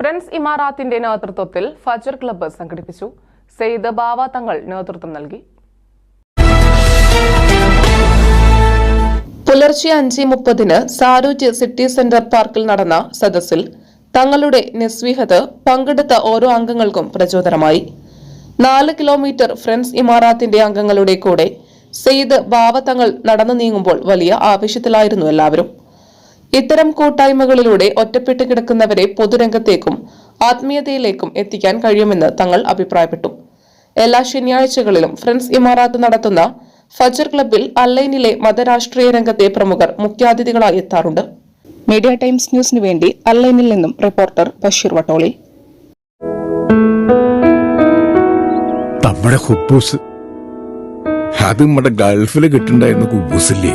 Friends ഇമാറാത്തിന്റെ നേതൃത്വത്തിൽ ഫജർ club സംഘടിപ്പിച്ചു. സെയ്ദ് ബാവ തങ്ങൾ നേതൃത്വം നൽകി. പുലർച്ചെ അഞ്ച് മുപ്പതിന് സാരൂജ് സിറ്റി സെന്റർ പാർക്കിൽ നടന്ന സദസ്സിൽ തങ്ങളുടെ നിസ്വീഹത പങ്കെടുത്ത ഓരോ അംഗങ്ങൾക്കും പ്രചോദനമായി. നാല് കിലോമീറ്റർ ഫ്രണ്ട്സ് ഇമാറാത്തിന്റെ അംഗങ്ങളുടെ കൂടെ സെയ്ദ് ബാവ തങ്ങൾ നടന്നു നീങ്ങുമ്പോൾ വലിയ ആവേശത്തിലായിരുന്നു എല്ലാവരും. ഇത്തരം കൂട്ടായ്മകളിലൂടെ ഒറ്റപ്പെട്ട് കിടക്കുന്നവരെ പൊതുരംഗത്തേക്കും ആത്മീയതയിലേക്കും എത്തിക്കാൻ കഴിയുമെന്ന് തങ്ങൾ അഭിപ്രായപ്പെട്ടു. എല്ലാ ശനിയാഴ്ചകളിലും ഫ്രണ്ട്സ് ഇമാറാത്ത് നടത്തുന്ന ഫജർ ക്ലബിൽ അല്ലൈനിലെ മതരാഷ്ട്രീയ രംഗത്തെ പ്രമുഖർ മുഖ്യാതിഥികളായി എത്താറുണ്ട്. മീഡിയ ടൈംസ് ന്യൂസിനു വേണ്ടി അല്ലൈനിൽ നിന്നും റിപ്പോർട്ടർ ബഷീർ വട്ടോളി. നമ്മുടെ ഹുബൂസ്. അത് നമ്മുടെ ഗൾഫിൽ കിട്ടുണ്ടായിരുന്ന കുബൂസില്ലേ?